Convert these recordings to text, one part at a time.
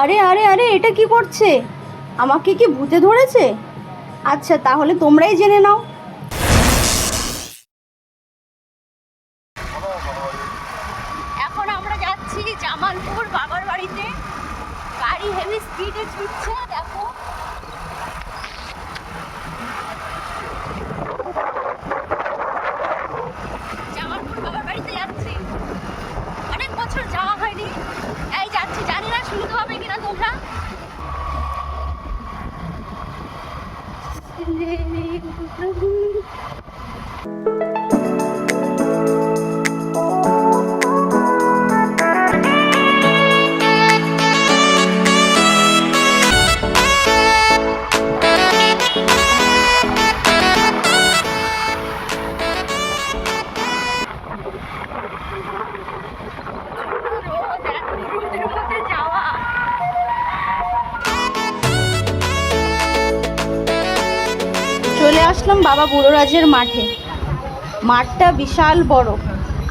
আরে আরে আরে, এটা কি করছে? আমাকে কি ভূতে ধরেছে? আচ্ছা তাহলে তোমরাই জেনে নাও। চলে আসলাম বাবা বুড়োরাজের মাঠে। মাঠটা বিশাল বড়।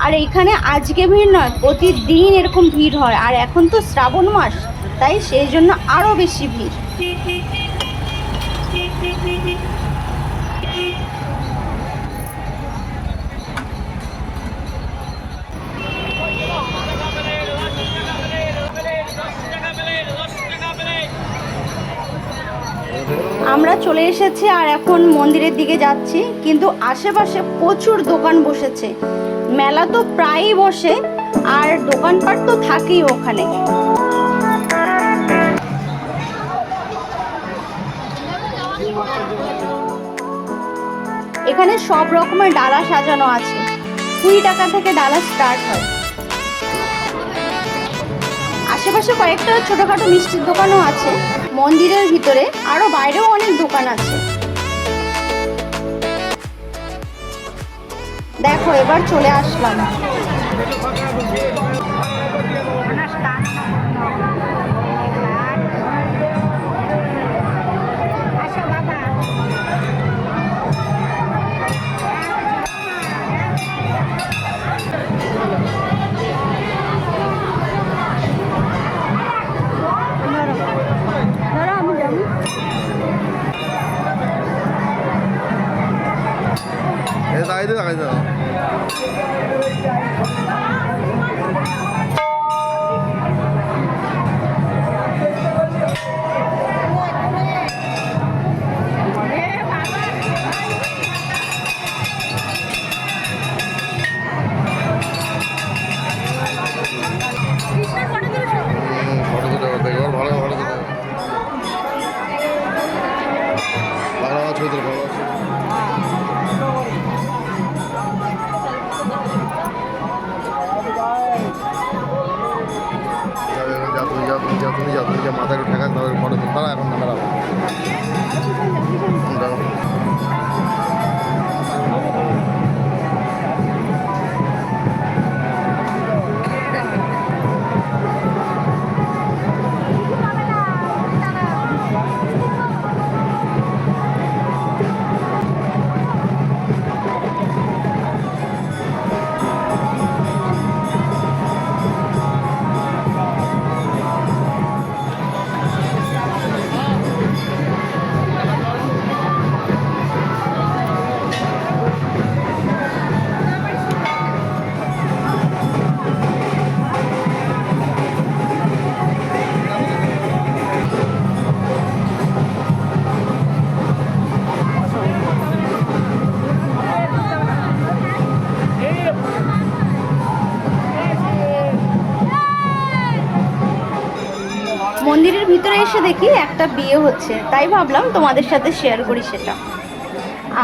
আর এখানে আজকে ভিড় নয়, প্রতিদিন এরকম ভিড় হয়। আর এখন তো শ্রাবণ মাস, তাই সেই জন্য আরও বেশি ভিড়। চলে এসেছি আর এখন মন্দিরের দিকে যাচ্ছি, কিন্তু আশেপাশে প্রচুর দোকান বসেছে। মেলা তো প্রায়ই বসে, আর দোকানপাট তো থাকেই ওখানে। এখানে সব রকমের ডালা সাজানো আছে। কুড়ি টাকা থেকে ডালা স্টার্ট হয়। আশেপাশে কয়েকটা ছোটখাটো মিষ্টির দোকানও আছে। মন্দিরের ভিতরে আরও বাইরেও অনেক দোকান আছে। দেখো এবার চলে আসলাম। এ তাকাইতে তাকাইতে দাও মাথায় একটু এসে দেখি একটা বিয়ে হচ্ছে। তাই ভাবলাম তোমাদের সাথে শেয়ার করি সেটা।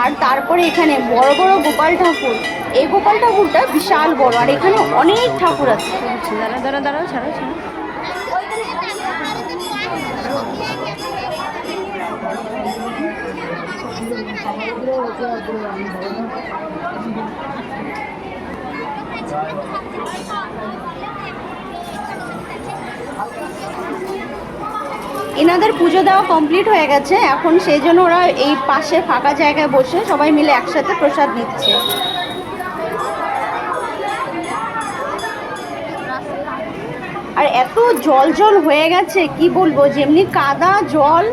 আর তারপরে এখানে বড় বড় গোপাল ঠাকুর। এই গোপাল ঠাকুরটা বিশাল বড়, আর এখানে অনেক ঠাকুর আছে। দাঁড়া ছাড়া এনাদের পুজো দেওয়া কমপ্লিট হয়ে গেছে। এখন সেই জন্য ওরা এই পাশে ফাঁকা জায়গায় বসে সবাই মিলে একসাথে প্রসাদ নিচ্ছে। আর এত জল জল হয়ে গেছে, কি বলব? যেমনি কাদা জল,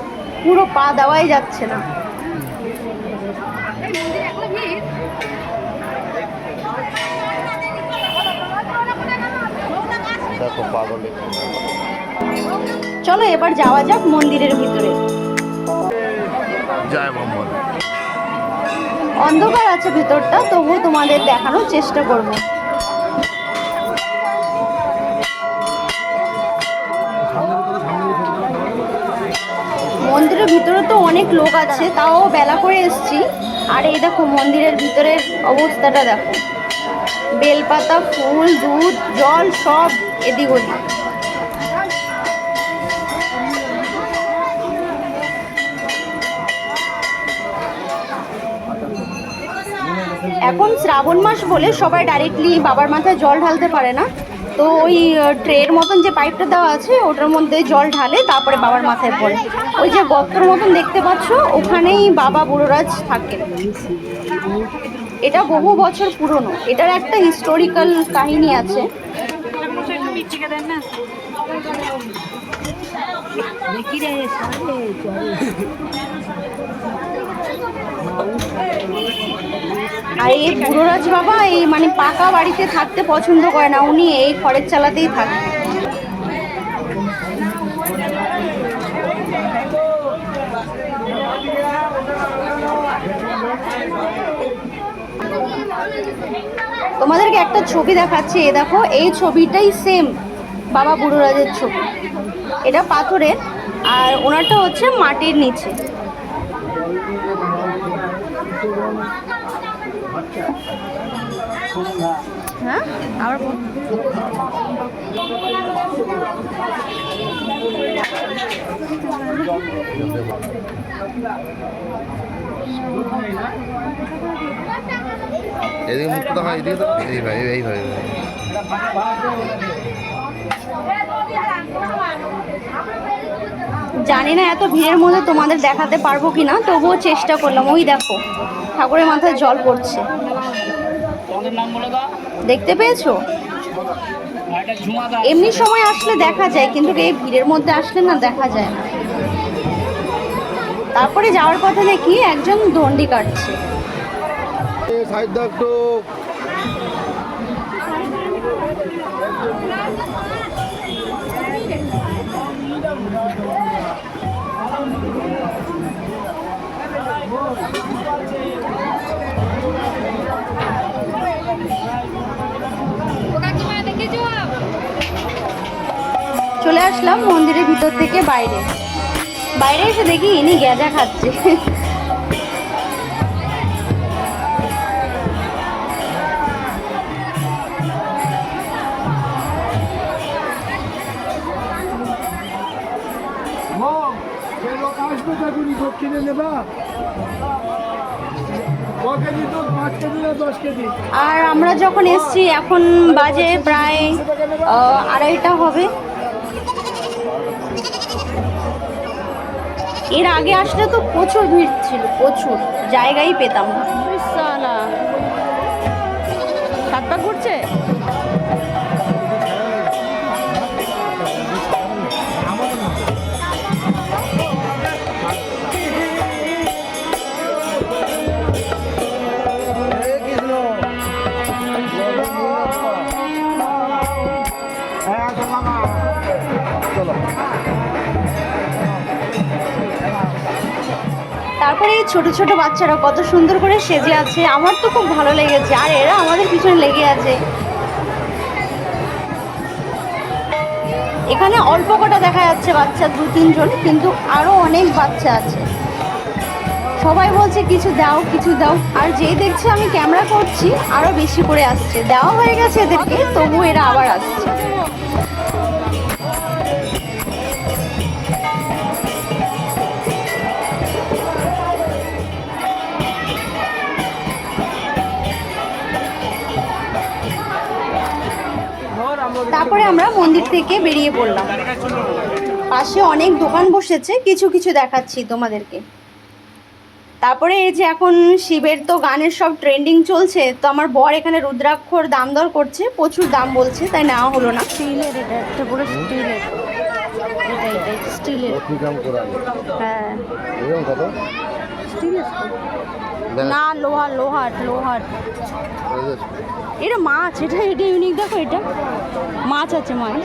পুরো পা দেওয়াই যাচ্ছে না। চলো এবার যাওয়া যাক মন্দিরের ভিতরে। অন্ধকার আছে ভিতরটা তবুও তোমাদের দেখানোর চেষ্টা করব। মন্দিরের ভিতরে তো অনেক লোক আছে তাও বেলা করে এসছি। আর এই দেখো মন্দিরের ভিতরের অবস্থাটা দেখো। বেলপাতা ফুল দুধ জল সব এদিক ওদিক। এখন শ্রাবণ মাস বলে সবাই ডাইরেক্টলি বাবার মাথায় জল ঢালতে পারে না। তো ওই ট্রের মতন যে পাইপটা দেওয়া আছে, ওটার মধ্যে জল ঢালে তারপরে বাবার মাথায় পড়ে ওই যে গর্তর মতন দেখতে পাচ্ছ, ওখানেই বাবা বুড়োরাজ থাকে। এটা বহু বছর পুরনো। এটার একটা হিস্টোরিক্যাল কাহিনী আছে। আর এই বুড়োরাজ বাবা, এই মানে পাকা বাড়িতে থাকতে পছন্দ করে না। উনি এই খড়ের চালাতেই থাকে। তোমাদেরকে একটা ছবি দেখাচ্ছি। এ দেখো, এই ছবিটাই সেম বাবা বুড়োরাজের ছবি। এটা পাথরের, আর ওনারটা হচ্ছে মাটির নিচে। হ্যাঁ? আবার এদিকে মুক্ত দেখা এদিকে তো ভাই ভাই ভাই। জানি না এত ভিড়ের মধ্যে তোমাদের দেখাতে পারব কি না তবুও চেষ্টা করলাম। ওই দেখো ঠাকুরের মাথায় জল পড়ছে। তোমাদের নাম বলে দাও। দেখতে পেয়েছ? এমনি সময় আসলে দেখা যায় কিন্তু এই ভিড়ের মধ্যে আসলে না দেখা যায় না। তারপরে যাওয়ার পথে দেখি একজন দণ্ডি কাটছে। সাইড আসলাম মন্দিরের ভিতর থেকে বাইরে। বাইরে এসে দেখি ইনি গেজা খাচ্ছে। আর আমরা যখন এসছি এখন বাজে প্রায় আড়াইটা হবে। এর আগে আসলে তো প্রচুর ভিড় ছিল প্রচুর। জায়গাই পেতাম না। সালা হাত পা ঘুরছে তারপরে এই ছোট ছোট বাচ্চারা কত সুন্দর করে সেজে আছে। আমার তো খুব ভালো লেগেছে। আর এরা আমাদের পিছনে লেগে আছে। এখানে অল্প কটা দেখা যাচ্ছে বাচ্চা, দু, তিনজন, কিন্তু আরও অনেক বাচ্চা আছে। সবাই বলছে, কিছু দাও কিছু দাও। আর যেই দেখছে আমি ক্যামেরা করছি, আরও বেশি করে আসছে। দেওয়া হয়ে গেছে এদেরকে, তবু এরা আবার আসছে। তারপরে আমরা মন্দির থেকে বেরিয়ে পড়লাম। পাশে অনেক দোকান বসেছে কিছু কিছু দেখাচ্ছি তোমাদেরকে। তারপরে এই যে এখন শিবের তো গানের সব ট্রেন্ডিং চলছে তো আমার বর এখানে রুদ্রাক্ষর দাম দর করছে প্রচুর দাম বলছে তাই নেওয়া হলো না। স্টিলের এটা পুরো স্টিলের এটা এটা স্টিলের হ্যাঁ। স্টিলের না লোহার লোহার লোহার। এটা মাছ এটা এটা ইউনিক দেখো এটা। মাছ আছে মাছ।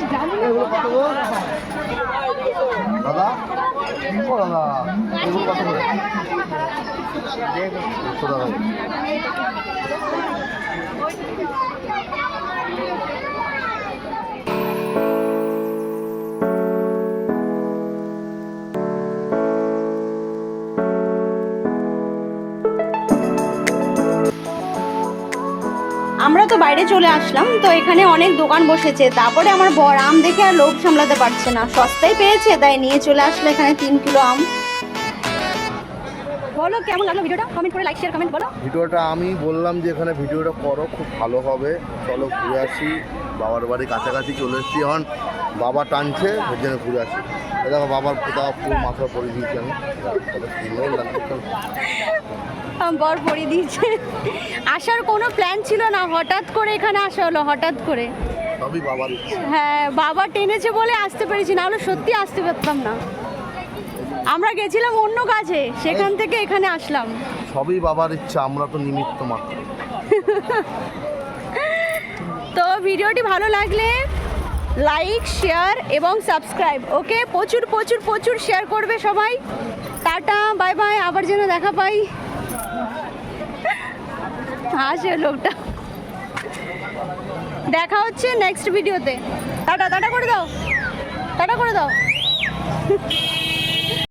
দাদা আমরা তো বাইরে চলে আসলাম, তো এখানে অনেক দোকান বসেছে। তারপরে আমার বর আম দেখে আর লোভ সামলাতে পারছে না। সস্তায় পেয়েছে, তাই নিয়ে চলে আসলো এখানে তিন কিলো আম। বলো কেমন লাগল ভিডিওটা? কমেন্ট করে লাইক শেয়ার কমেন্ট বলো। ভিডিওটা আমি বললাম যে এখানে ভিডিওটা করো খুব ভালো হবে। চলো ঘুরে আসি। বাবার বাড়ি কাছাকাছি চলে এসেছি এখন। বাবা টানছে ওর জন্য ঘুরে আসি। দেখো বাবার কোথাও ফুল মাথা পরে দিয়েছি আমি। বর পরিয়ে দিয়েছে। আসার কোনো প্ল্যান ছিল না। হঠাৎ করে এখানে আসা হলো হঠাৎ করে। সবই বাবার হ্যাঁ বাবা টেনেছে বলে আসতে পেরেছি। নাহলে সত্যি আসতে পারতাম না। আমরা গেছিলাম অন্য কাজে সেখান থেকে এখানে আসলাম। সবই বাবার ইচ্ছা আমরা তো নিমিত্ত মাত্র। তো ভিডিওটি ভালো লাগলে লাইক শেয়ার এবং সাবস্ক্রাইব ওকে? প্রচুর প্রচুর প্রচুর শেয়ার করবে সবাই। টাটা বাই বাই আবার যেন দেখা পাই। আসে লোকটা। দেখা হচ্ছে নেক্সট ভিডিওতে টাটা টাটা করে দাও। টাটা করে দাও।